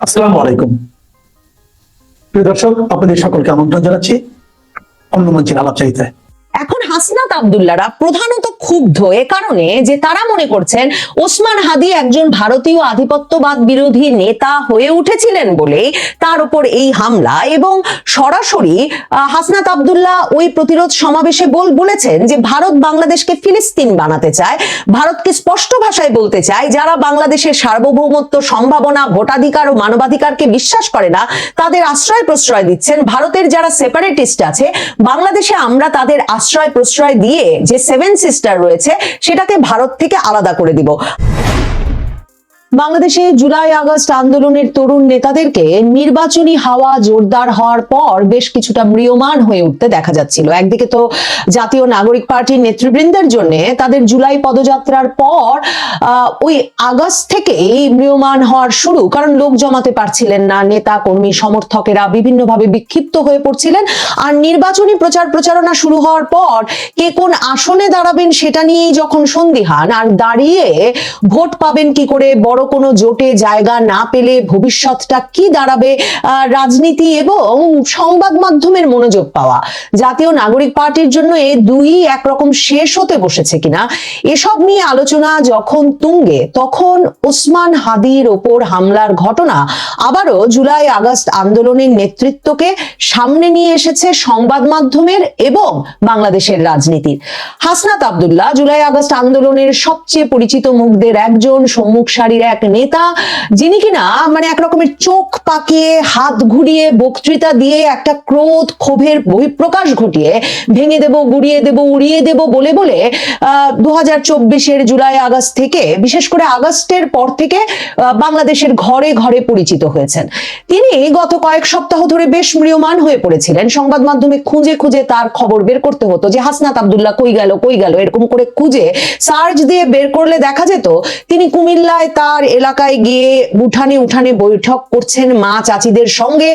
আসসালামু আলাইকুম। প্রিয় দর্শক, আপনাদের সকলকে আমন্ত্রণ জানাচ্ছি অন্য মঞ্চের আলাপচারিতায়। এখন হাসনাত আবদুল্লারা প্রধানত ক্ষুব্ধ। এ কারণে যে তারা মনে করছেন, ওসমান হাদি একজন ভারতীয় আধিপত্যবাদ বিরোধী নেতা হয়ে উঠেছিলেন বলেই তার উপর এই হামলা এবং সরাসরি হাসনাত আবদুল্লাহ ওই প্রতিরোধ সমাবেশে বল, বলেছেন যে ভারত বাংলাদেশকে ফিলিস্তিন বানাতে চায়। ভারতকে স্পষ্ট ভাষায় বলতে চায়, যারা বাংলাদেশের সার্বভৌমত্ব, সম্ভাবনা, ভোটাধিকার ও মানবাধিকারকে বিশ্বাস করে না, তাদের আশ্রয় প্রশ্রয় দিচ্ছেন। ভারতের যারা সেপারেটিস্ট আছে, বাংলাদেশে আমরা তাদের আশ্রয় প্রশ্রয় দিয়ে যে সেভেন সিস্টার রয়েছে সেটাকে ভারত থেকে আলাদা করে দিব। বাংলাদেশে জুলাই আগস্ট আন্দোলনের তরুণ নেতাদেরকে নির্বাচনী হাওয়া জোরদার হওয়ার পর বেশ কিছুটা ম্রিয়মান হয়ে উঠতে দেখা যাচ্ছিল। একদিকে তো জাতীয় নাগরিক পার্টির নেতৃবৃন্দের জন্য তাদের জুলাই পদযাত্রার পর ওই আগস্ট থেকেই ম্রিয়মান হওয়ার শুরু। কারণ লোক জমাতে পারছিলেন না, নেতা, কর্মী, সমর্থকেরা বিভিন্নভাবে বিক্ষিপ্ত হয়ে পড়ছিলেন। আর নির্বাচনী প্রচার প্রচারণা শুরু হওয়ার পর কে কোন আসনে দাঁড়াবেন সেটা নিয়েই যখন সন্দিহান, আর দাঁড়িয়ে ভোট পাবেন কি করে বড় কোনো জোটে জায়গা না পেলে ভবিষ্যৎটা কি দাঁড়াবে রাজনীতি এবং সংবাদ মাধ্যমের মনোযোগ পাওয়া। জাতীয় নাগরিক পার্টির জন্য এ দুই একরকম শেষ হতে বসেছে কিনা, এসব নিয়ে আলোচনা যখন তুঙ্গে, তখন ওসমান হাদির ওপর হামলার ঘটনা আবারও জুলাই আগস্ট আন্দোলনের নেতৃত্বকে সামনে নিয়ে এসেছে সংবাদ মাধ্যমের এবং বাংলাদেশের রাজনীতির। হাসনাত আবদুল্লাহ জুলাই আগস্ট আন্দোলনের সবচেয়ে পরিচিত মুখদের একজন, সম্মুখ সারির এক নেতা, যিনি কিনা মানে এক রকমের চোখ পাকিয়ে, হাত ঘুরিয়ে, বক্তৃতা দিয়ে একটা ক্রোধ, ক্ষোভের বহিঃপ্রকাশ ঘটিয়ে ভেঙে দেব, গুড়িয়ে দেব, উড়িয়ে দেব বলে বলে দু হাজার চব্বিশের জুলাই আগস্ট থেকে, বিশেষ করে আগস্টের পর থেকে বাংলাদেশের ঘরে ঘরে পরিচিত হয়েছেন। তিনি গত কয়েক সপ্তাহ ধরে বেশ ম্রিয়মান হয়ে পড়েছিলেন। সংবাদ মাধ্যমে খুঁজে খুঁজে তার খবর বের করতে হতো যে, হাসনাত আবদুল্লাহ কই গেল কই গেল, এরকম করে খুঁজে, সার্চ দিয়ে বের করলে দেখা যেত, তিনি কুমিল্লায় তার এলাকায় গিয়ে উঠানে উঠানে বৈঠক করছেন মা চাচিদের সঙ্গে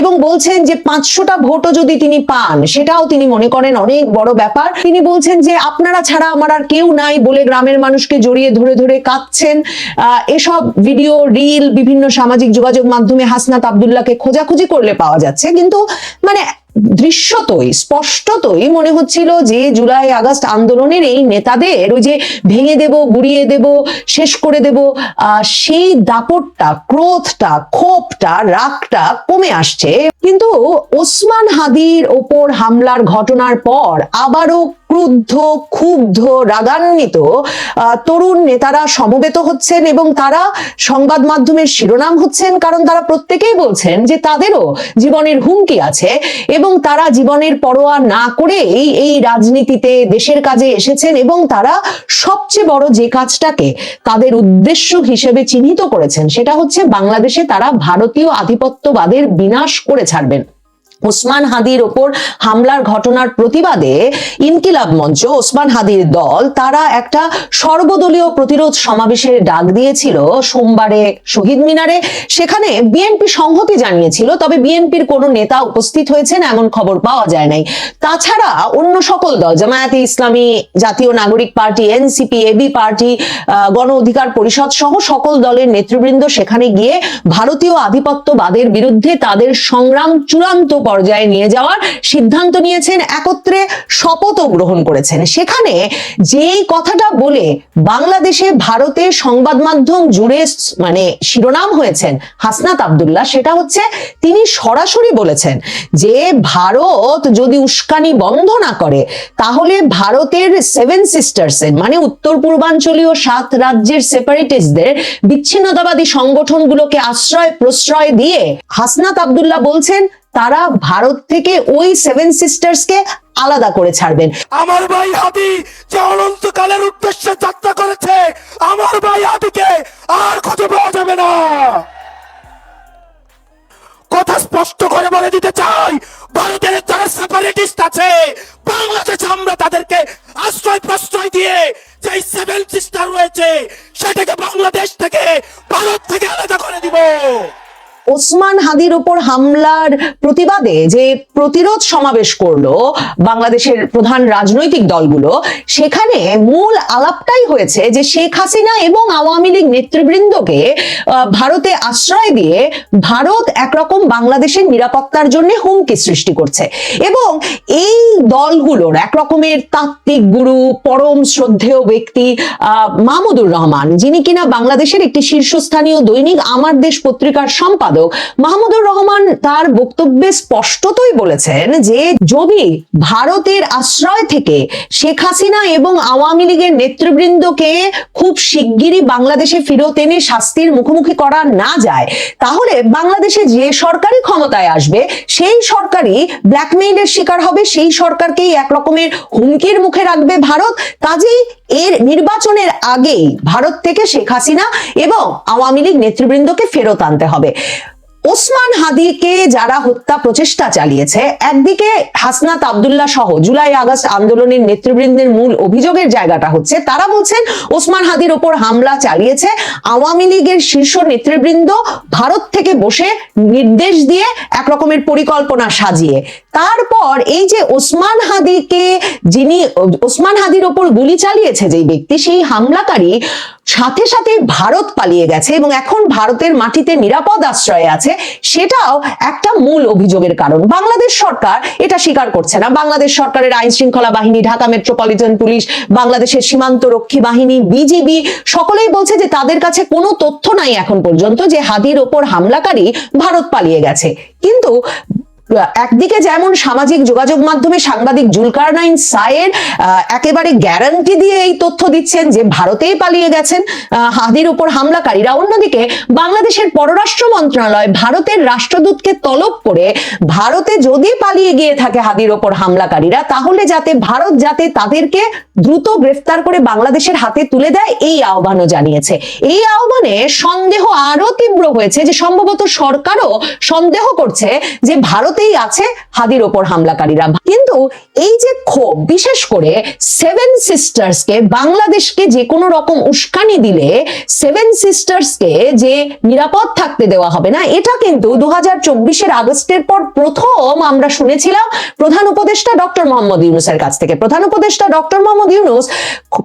এবং বলছেন যে পাঁচশোটা ভোটও যদি তিনি পান, সেটাও তিনি মনে করেন অনেক বড় ব্যাপার। তিনি বলছেন যে আপনারা ছাড়া আমার আর কেউ নাই বলে গ্রামের মানুষকে জড়িয়ে ধরে ধরে কাঁদছেন। এসব ভিডিও, রিল, বিভিন্ন সামাজিক যোগাযোগ মাধ্যমে হাসনাত আবদুল্লাহকে খোঁজাখুঁজি করলে পাওয়া যাচ্ছে। কিন্তু মানে দৃশ্যতই, স্পষ্টতই মনে হচ্ছিল যে জুলাই, আগস্ট আন্দোলনের এই নেতাদের ওই যে ভেঙে দেব, গুড়িয়ে দেব, শেষ করে দেব সেই দাপটটা, ক্রোধটা, ক্ষোভটা, রাগটা কমে আসছে। কিন্তু ওসমান হাদির ওপর হামলার ঘটনার পর আবারও ক্রুদ্ধ, ক্ষুব্ধ, রাগান্বিত তরুণ নেতারা সমবেত হচ্ছেন এবং তারা সংবাদ মাধ্যমের শিরোনাম হচ্ছেন কারণ তারা প্রত্যেকেই বলছেন যে তাদেরও জীবনের হুমকি আছে এবং তারা জীবনের পরোয়া না করেই এই রাজনীতিতে দেশের কাজে এসেছেন এবং তারা সবচেয়ে বড় যে কাজটাকে তাদের উদ্দেশ্য হিসেবে চিহ্নিত করেছেন সেটা হচ্ছে বাংলাদেশে তারা ভারতীয় আধিপত্যবাদের বিনাশ করে ছাড়বেন। ওসমান হাদির ওপর হামলার ঘটনার প্রতিবাদে ইনকিলাব মঞ্চ, ওসমান হাদির দল, তারা একটা সর্বদলীয় প্রতিরোধ সমাবেশের ডাক দিয়েছিল সোমবারে শহীদ মিনারে। সেখানে বিএনপি সংহতি জানিয়েছিল, তবে বিএনপির কোনো নেতা উপস্থিত হয়েছেন এমন খবর পাওয়া যায় নাই। তাছাড়া অন্য সকল দল, জামায়াতে ইসলামী, জাতীয় নাগরিক পার্টি, এনসিপি এবি পার্টি গণ অধিকার পরিষদ সহ সকল দলের নেতৃবৃন্দ সেখানে গিয়ে ভারতীয় আধিপত্যবাদের বিরুদ্ধে তাদের সংগ্রাম চূড়ান্ত পর্যায়ে নিয়ে যাওয়ার সিদ্ধান্ত নিয়েছেন, একত্রে শপথও গ্রহণ করেছেন। সেখানে যেই কথাটা বলে বাংলাদেশে ভারতের সংবাদ মাধ্যম জুড়ে মানে শিরোনাম হয়েছেন হাসনাত আবদুল্লাহ, সেটা হচ্ছে তিনি সরাসরি বলেছেন যে ভারত যদি উস্কানি বন্ধ না করে, তাহলে ভারতের সেভেন সিস্টার্স মানে উত্তর পূর্বাঞ্চলীয় সাত রাজ্যের সেপারেটিস্টদের বিচ্ছিন্নতাবাদী সংগঠনগুলোকে আশ্রয় প্রশ্রয় দিয়ে হাসনাত আবদুল্লাহ বলছেন তারা ভারত থেকে ওই সেভেন সিস্টার্সকে আলাদা করে ছাড়বেন। আমার ভাই হাদি যে অনন্তকালের উদ্দেশ্যে যাত্রা করেছে, আমার ভাই হাদিকে আর খুঁজে পাওয়া যাবে না। কথা স্পষ্ট করে বলে দিতে চাই, ভারতের যারা সেপারেটিস্ট আছে, বাংলাদেশে আমরা তাদেরকে আশ্রয় প্রশ্রয় দিয়ে যে সেভেন সিস্টার রয়েছে, সেটাকে বাংলাদেশ থেকে ভারত থেকে আলাদা করে দিব। ওসমান হাদির ওপর হামলার প্রতিবাদে যে প্রতিরোধ সমাবেশ করল বাংলাদেশের প্রধান রাজনৈতিক দলগুলো, সেখানে মূল আলাপটাই হয়েছে যে শেখ হাসিনা এবং আওয়ামী লীগ নেতৃবৃন্দকে ভারতে আশ্রয় দিয়ে ভারত একরকম বাংলাদেশের নিরাপত্তার জন্য হুমকি সৃষ্টি করছে। এবং এই দলগুলোর একরকমের তাত্ত্বিক গুরু, পরম শ্রদ্ধেয় ব্যক্তি মাহমুদুর রহমান, যিনি কিনা বাংলাদেশের একটি শীর্ষস্থানীয় দৈনিক আমার দেশ পত্রিকার সম্পাদক মাহমুদুর রহমান তার বক্তব্যে স্পষ্টতই বলেছেন যে যদি ভারতের আশ্রয় থেকে শেখ হাসিনা এবং আওয়ামী লীগের নেতৃবৃন্দকে খুব শিগগিরই বাংলাদেশে ফেরত এনে শাস্তির মুখোমুখি করা না যায়, তাহলে বাংলাদেশে যে সরকারি ক্ষমতায় আসবে, সেই সরকারই ব্ল্যাকমেইলের শিকার হবে, সেই সরকারকেই এক রকমের হুমকির মুখে রাখবে ভারত। কাজেই এর নির্বাচনের আগেই ভারত থেকে শেখ হাসিনা এবং আওয়ামী লীগ নেতৃবৃন্দকে ফেরত আনতে হবে। ওসমান হাদিকে যারা হত্যা প্রচেষ্টা চালিয়েছে, একদিকে হাসনাত আবদুল্লাহ সহ জুলাই আগস্ট আন্দোলনের নেতৃবৃন্দের মূল অভিযোগের জায়গাটা হচ্ছে, তারা বলছেন ওসমান হাদির ওপর হামলা চালিয়েছে, আওয়ামী লীগের শীর্ষ নেতৃবৃন্দ ভারত থেকে বসে নির্দেশ দিয়ে এক রকমের পরিকল্পনা সাজিয়ে। তারপর এই যে ওসমান হাদিকে যিনি, ওসমান হাদির ওপর গুলি চালিয়েছে যেই ব্যক্তি, সেই হামলাকারী সাথে সাথে ভারত পালিয়ে গেছে এবং এখন ভারতের মাটিতে নিরাপদ আশ্রয়ে আছে, সেটাও একটা মূল অভিযোগের কারণ। বাংলাদেশ সরকার এটা স্বীকার করছে না। বাংলাদেশ সরকারের আইন শৃঙ্খলা বাহিনী, ঢাকা মেট্রোপলিটন পুলিশ, বাংলাদেশের সীমান্ত রক্ষী বাহিনী, বিজিবি, সকলেই বলছে যে তাদের কাছে কোনো তথ্য নাই এখন পর্যন্ত যে হাদির ওপর হামলাকারী ভারত পালিয়ে গেছে। কিন্তু একদিকে যেমন সামাজিক যোগাযোগ মাধ্যমে সাংবাদিক জুলকারনাইন সায়ের একেবারে গ্যারান্টি দিয়ে এই তথ্য দিচ্ছেন যে ভারতেই পালিয়ে গেছেন হাদির উপর হামলাকারীরা। অন্যদিকে বাংলাদেশের পররাষ্ট্র মন্ত্রণালয় ভারতের রাষ্ট্রদূতকে তলব করে ভারতে যদি পালিয়ে গিয়ে থাকে হাদির ওপর হামলাকারীরা, তাহলে যাতে ভারত যাতে তাদেরকে দ্রুত গ্রেফতার করে বাংলাদেশের হাতে তুলে দেয়, এই আহ্বানও জানিয়েছে। এই আহ্বানে সন্দেহ আরও তীব্র হয়েছে যে সম্ভবত সরকারও সন্দেহ করছে যে ভারতেই আছে হাদির ওপর হামলাকারীরা। কিন্তু এই যে ক্ষোভ, বিশেষ করে সেভেন সিস্টার্সকে বাংলাদেশকে যে কোনো রকম উস্কানি দিলে সেভেন সিস্টার্সকে যে নিরাপদ থাকতে দেওয়া হবে না, এটা কিন্তু দু হাজার চব্বিশের আগস্টের পর প্রথম আমরা শুনেছিলাম প্রধান উপদেষ্টা ডক্টর মোহাম্মদ ইউনুসের কাছ থেকে। প্রধান উপদেষ্টা ডক্টর মোহাম্মদ ইউনুস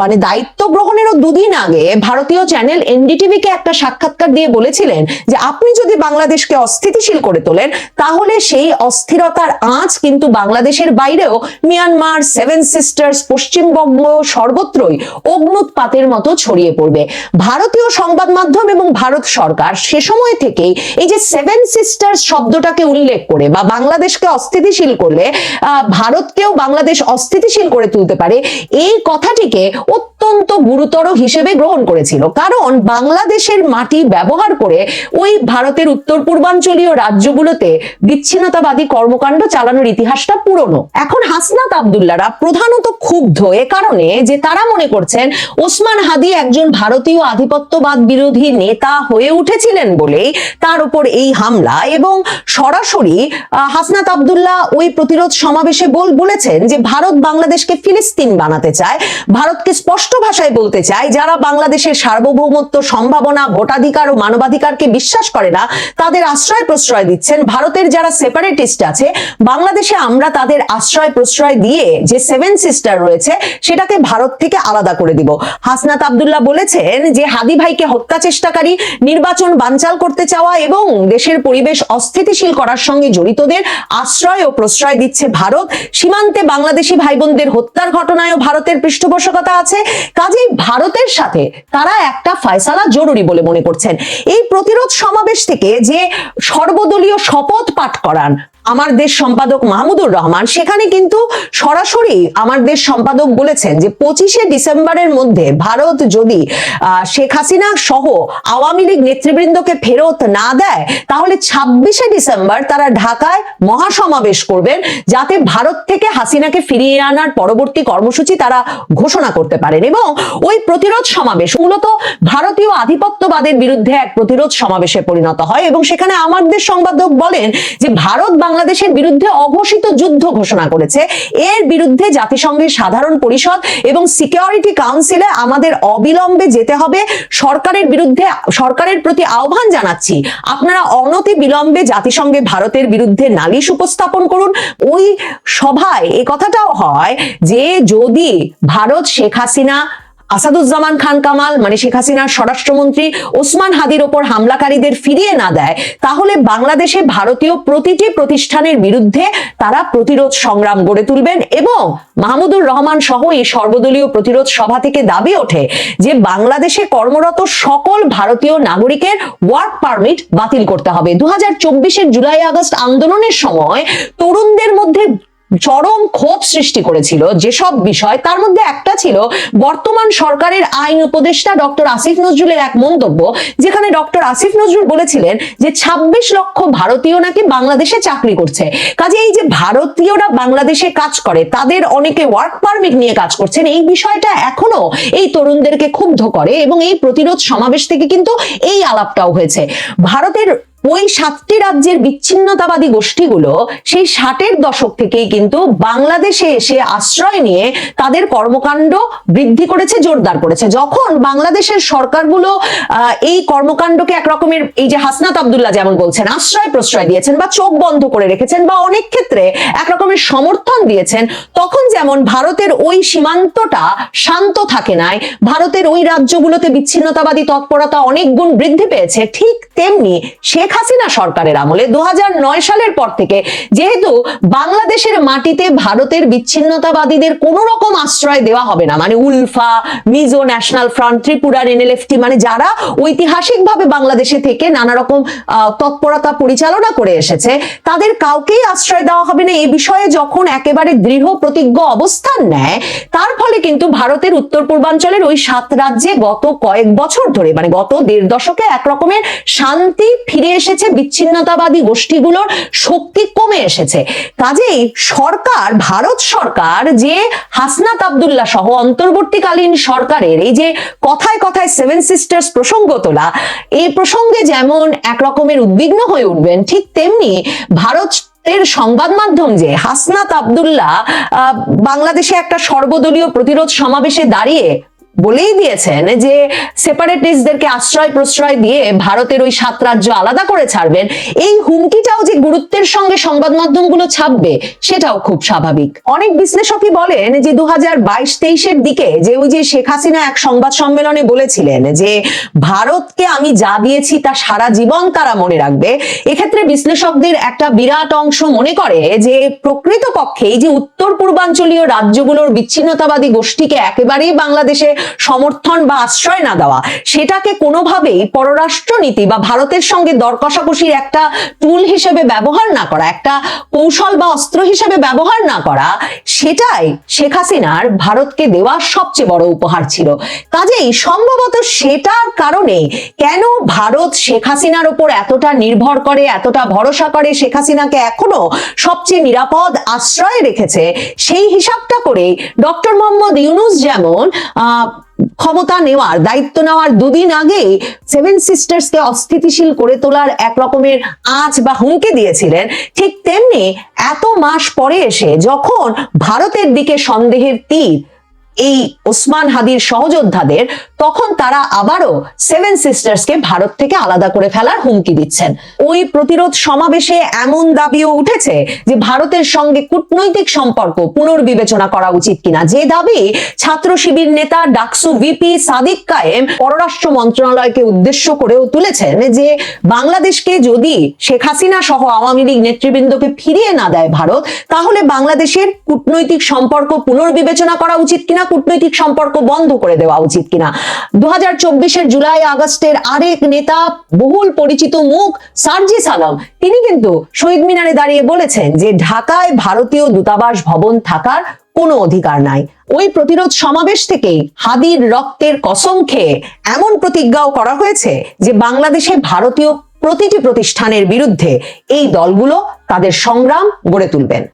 মানে দায়িত্ব গ্রহণেরও দুদিন আগে ভারতীয় চ্যানেল এনডিটিভি কে একটা সাক্ষাৎকার দিয়ে বলেছিলেন যে, আপনি যদি বাংলাদেশকে অস্থিতিশীল করে তোলেন, তাহলে সেই অস্থিরতার আঁচ কিন্তু বাংলাদেশের বাইরেও মিয়ানমার সেভেন সিস্টার্স পশ্চিমবঙ্গ সর্বত্রই অগ্নুৎপাতের মতো ছড়িয়ে পড়বে। ভারতীয় সংবাদ মাধ্যম এবং ভারত সরকার সে সময় থেকেই এই যে সেভেন সিস্টার্স শব্দটাকে উল্লেখ করে বা বাংলাদেশকে অস্থিতিশীল করলে ভারতকেও বাংলাদেশ অস্থিতিশীল করে তুলতে পারে, এই কথাটিকে অত্যন্ত গুরুতর হিসেবে গ্রহণ করেছিল। কারণ বাংলাদেশের মাটি ব্যবহার করে ওই ভারতের উত্তর পূর্বাঞ্চলীয় রাজ্যগুলোতে বিচ্ছিন্নতাবাদী কর্মকাণ্ড চালানোর ইতিহাসটা পুরনো। এখন হাসনাত আবদুল্লারা প্রধানত ক্ষুব্ধ এ কারণে যে তারা মনে করছেন ওসমান হাদি একজন ভারতীয় আধিপত্যবাদ বিরোধী নেতা হয়ে উঠেছিলেন বলেই তার উপর এই হামলা এবং সরাসরি হাসনাত আবদুল্লাহ ওই প্রতিরোধ সমাবেশে বল, বলেছেন যে ভারত বাংলাদেশকে ফিলিস্তিন বানাতে চায়। ভারতকে স্পষ্ট ভাষায় বলতে চায়, যারা বাংলাদেশের সার্বভৌমত্ব সম্ভাবনা, ভোটাধিকার ও মানবাধিকারকে বিশ্বাস করে না, তাদের আশ্রয় প্রশ্রয় দিচ্ছেন ভারতের যারা সেপারেটিস্ট আছে, বাংলাদেশে আমরা তাদের আশ্রয় প্রশ্রয় দিয়ে যে সেভেন সিস্টার রয়েছে, সেটাকে ভারত থেকে আলাদা করে দিব। হাসনাত আবদুল্লাহ বলেছেন যে, হাদি ভাইকে হত্যা চেষ্টাকারী, নির্বাচন বানচাল করতে চাওয়া এবং দেশের পরিবেশ অস্থিতিশীল করার সঙ্গে জড়িতদের আশ্রয় ও প্রশ্রয় দিচ্ছে ভারত। সীমান্তে বাংলাদেশি ভাই বোনদের হত্যার ঘটনায়ও ভারতের পৃষ্ঠপোষকতা আছে। কাজেই ভারতের সাথে তারা একটা ফয়সালা জরুরি বলে মনে করছেন। এই প্রতিরোধ সমাবেশ থেকে যে সর্বদলীয় শপথ পাঠ করান আমার দেশ সম্পাদক মাহমুদুর রহমান, সেখানে কিন্তু সরাসরি আমার দেশ সম্পাদক বলেছেন যে পঁচিশে ডিসেম্বরের মধ্যে ভারত যদি শেখ হাসিনা সহ আওয়ামী লীগ নেতৃবৃন্দকে ফেরত না দেয়, তাহলে ছাব্বিশে ডিসেম্বর তারা ঢাকায় মহাসমাবেশ করবেন, যাতে ভারত থেকে হাসিনাকে ফিরিয়ে আনার পরবর্তী কর্মসূচি তারা ঘোষণা করতে পারেন। এবং ওই প্রতিরোধ সমাবেশ, মূলত ভারতীয় আধিপত্যবাদের বিরুদ্ধে এক প্রতিরোধ সমাবেশে পরিণত হয়। এবং সেখানে আমার দেশ সংবাদক বলেন যে ভারত বাংলাদেশের বিরুদ্ধে অঘোষিত যুদ্ধ ঘোষণা করেছে। এর বিরুদ্ধে জাতিসংঘের সাধারণ পরিষদ এবং সিকিউরিটি কাউন্সিলে আমাদের অবিলম্বে যেতে হবে। সরকারের বিরুদ্ধে, সরকারের প্রতি আহ্বান জানাচ্ছি। আপনারা অনতি বিলম্বে জাতিসংঘে ভারতের বিরুদ্ধে নালিশ উপস্থাপন করুন। ওই সভায় এ কথাটাও হয় যে, যদি ভারত শেখ হাসিনা আসাদুজ্জামান খান কামাল মানে শেখ হাসিনার স্বরাষ্ট্রমন্ত্রী ওসমান হাদির ওপর হামলাকারীদের ফিরিয়ে না দেয়, তাহলে বাংলাদেশে ভারতীয় প্রতিটি প্রতিষ্ঠানের বিরুদ্ধে তারা প্রতিরোধ সংগ্রাম গড়ে তুলবেন এবং মাহমুদুর রহমান সহ এই সর্বদলীয় প্রতিরোধ সভা থেকে দাবি ওঠে যে বাংলাদেশে কর্মরত সকল ভারতীয় নাগরিকের ওয়ার্ক পারমিট বাতিল করতে হবে। দু হাজার জুলাই আগস্ট আন্দোলনের সময় তরুণদের মধ্যে চরম ক্ষোভ সৃষ্টি করেছিল যেসব বিষয়, তার মধ্যে একটা ছিল বর্তমান সরকারের আইন উপদেষ্টা ডক্টর আসিফ নজরুলের এক মন্তব্য, যেখানে ডক্টর আসিফ নজরুল বলেছিলেন যে ২৬ লক্ষ ভারতীয় নাকি বাংলাদেশে চাকরি করছে। কাজে এই যে ভারতীয়রা বাংলাদেশে কাজ করে, তাদের অনেকে ওয়ার্ক পারমিট নিয়ে কাজ করছেন, এই বিষয়টা এখনও এই তরুণদেরকে ক্ষুব্ধ করে এবং এই প্রতিরোধ সমাবেশ থেকে কিন্তু এই আলাপটাও হয়েছে। ভারতের ওই সাতটি রাজ্যের বিচ্ছিন্নতাবাদী গোষ্ঠীগুলো সেই ষাটের দশক থেকেই কিন্তু বাংলাদেশে এসে আশ্রয় নিয়ে তাদের কর্মকাণ্ড বৃদ্ধি করেছে, জোরদার করেছে। যখন বাংলাদেশের সরকারগুলো এই কর্মকাণ্ডকে এক রকমের এই যে হাসনাত আবদুল্লাহ যেমন বলছেন, আশ্রয় প্রশ্রয় দিয়েছেন বা চোখ বন্ধ করে রেখেছেন বা অনেক ক্ষেত্রে এক রকমের সমর্থন দিয়েছেন, তখন যেমন ভারতের ওই সীমান্তটা শান্ত থাকে নাই, ভারতের ওই রাজ্যগুলোতে বিচ্ছিন্নতাবাদী তৎপরতা অনেক গুণ বৃদ্ধি পেয়েছে, ঠিক তেমনি শেখ হাসিনা সরকারের আমলে দু হাজার নয় সালের পর থেকে যেহেতু বাংলাদেশের মাটিতে ভারতের বিচ্ছিন্নতাবাদীদের কোন রকম আশ্রয় দেওয়া হবে না মানে উলফা, মিজো ন্যাশনাল ফ্রন্ট ত্রিপুরার এনএলএফটি মানে যারা ঐতিহাসিকভাবে বাংলাদেশে থেকে নানা রকম তৎপরতা পরিচালনা করে এসেছে, তাদের কাউকেই আশ্রয় দেওয়া হবে না। এই বিষয়ে যখন একেবারে দৃঢ় প্রতিজ্ঞ অবস্থান নেয়, তার ফলে কিন্তু ভারতের উত্তর পূর্বাঞ্চলের ওই সাত রাজ্যে গত কয়েক বছর ধরে মানে গত দেড় দশকে এক রকমের শান্তি ফিরে এসেছে, বিচ্ছিন্নতাবাদী গোষ্ঠীগুলোর শক্তি কমে এসেছে। কাজেই সরকার, ভারত সরকার যে হাসনাত আবদুল্লাহ সহ অন্তর্বর্তীকালীন সরকারের এই যে কথায় কথায় সেভেন সিস্টার্স প্রসঙ্গ তোলা, এই প্রসঙ্গে যেমন এক রকমের উদ্বিগ্ন হয়ে উঠবেন, ঠিক তেমনি ভারত এর সংবাদ মাধ্যম যে হাসনাত আবদুল্লাহ বাংলাদেশে একটা সর্বদলীয় প্রতিরোধ সমাবেশে দাঁড়িয়ে বলেই দিয়েছেন যে সেপারেটিস্টদেরকে আশ্রয় প্রশ্রয় দিয়ে ভারতের ওই সাত রাজ্য আলাদা করে ছাড়বেন, এই হুমকিটাও যে গুরুত্বের সঙ্গে সংবাদ মাধ্যমগুলো ছাপবে, সেটাও খুব স্বাভাবিক। অনেক বিশ্লেষকই বলেন যে দু হাজার বাইশ তেইশের দিকে যে ওই যে শেখ হাসিনা এক সংবাদ সম্মেলনে বলেছিলেন যে, ভারতকে আমি যা দিয়েছি তা সারা জীবন তারা মনে রাখবে। এক্ষেত্রে বিশ্লেষকদের একটা বিরাট অংশ মনে করে যে, প্রকৃতপক্ষে এই যে উত্তর পূর্বাঞ্চলীয় রাজ্যগুলোর বিচ্ছিন্নতাবাদী গোষ্ঠীকে একেবারেই বাংলাদেশে সমর্থন বা আশ্রয় না দেওয়া। সেটাকে কোনোভাবেই পররাষ্ট্রনীতি বা ভারতের সঙ্গে দর কষাকষির একটা টুল হিসেবে ব্যবহার না করা, একটা কৌশল বা অস্ত্র হিসেবে ব্যবহার না করা, সেটাই শেখ হাসিনার ভারতকে দেওয়া সবচেয়ে বড় উপহার ছিল। কাজেই সম্ভবত সেটার কারণে কেন ভারত শেখ হাসিনার উপর এতটা নির্ভর করে, এতটা ভরসা করে, শেখ হাসিনাকে এখনও সবচেয়ে নিরাপদ আশ্রয়ে রেখেছে, সেই হিসাবটা করে ডক্টর মোহাম্মদ ইউনুস যেমন ক্ষমতা নেওয়ার, দায়িত্ব নেওয়ার দুদিন আগে সেভেন সিস্টার্স কে অস্থিতিশীল করে তোলার এক রকমের আঁচ বা হুমকি দিয়েছিলেন। ঠিক তেমনি এত মাস পরে এসে যখন ভারতের দিকে সন্দেহের তীর এই ওসমান হাদির সহযোদ্ধাদের, তখন তারা আবারও সেভেন সিস্টার্সকে ভারত থেকে আলাদা করে ফেলার হুমকি দিচ্ছেন। ওই প্রতিরোধ সমাবেশে এমন দাবিও উঠেছে যে ভারতের সঙ্গে কূটনৈতিক সম্পর্ক পুনর্বিবেচনা করা উচিত কিনা। যে দাবি ছাত্র শিবির নেতা ডাকসু ভিপি সাদিক কায়েম পররাষ্ট্র মন্ত্রণালয়কে উদ্দেশ্য করেও তুলেছেন যে বাংলাদেশকে যদি শেখ হাসিনা সহ আওয়ামী লীগ নেতৃবৃন্দকে ফিরিয়ে না দেয় ভারত, তাহলে বাংলাদেশের কূটনৈতিক সম্পর্ক পুনর্বিবেচনা করা উচিত কিনা কূটনৈতিক সম্পর্ক বন্ধ করে দেওয়া উচিত কিনা? দু হাজার চব্বিশের জুলাই আগস্টের আরেক নেতা, বহুল পরিচিত মুখ সার্জি সালাম তিনি কিন্তু শহীদ মিনারে দাঁড়িয়ে বলেছেন যে ঢাকায় ভারতীয় দূতাবাস ভবন থাকার কোনো অধিকার নাই। ওই প্রতিরোধ সমাবেশ থেকেই হাদির রক্তের কসম খেয়ে এমন প্রতিজ্ঞাও করা হয়েছে যে বাংলাদেশে ভারতীয় প্রতিটি প্রতিষ্ঠানের বিরুদ্ধে এই দলগুলো তাদের সংগ্রাম গড়ে তুলবেন।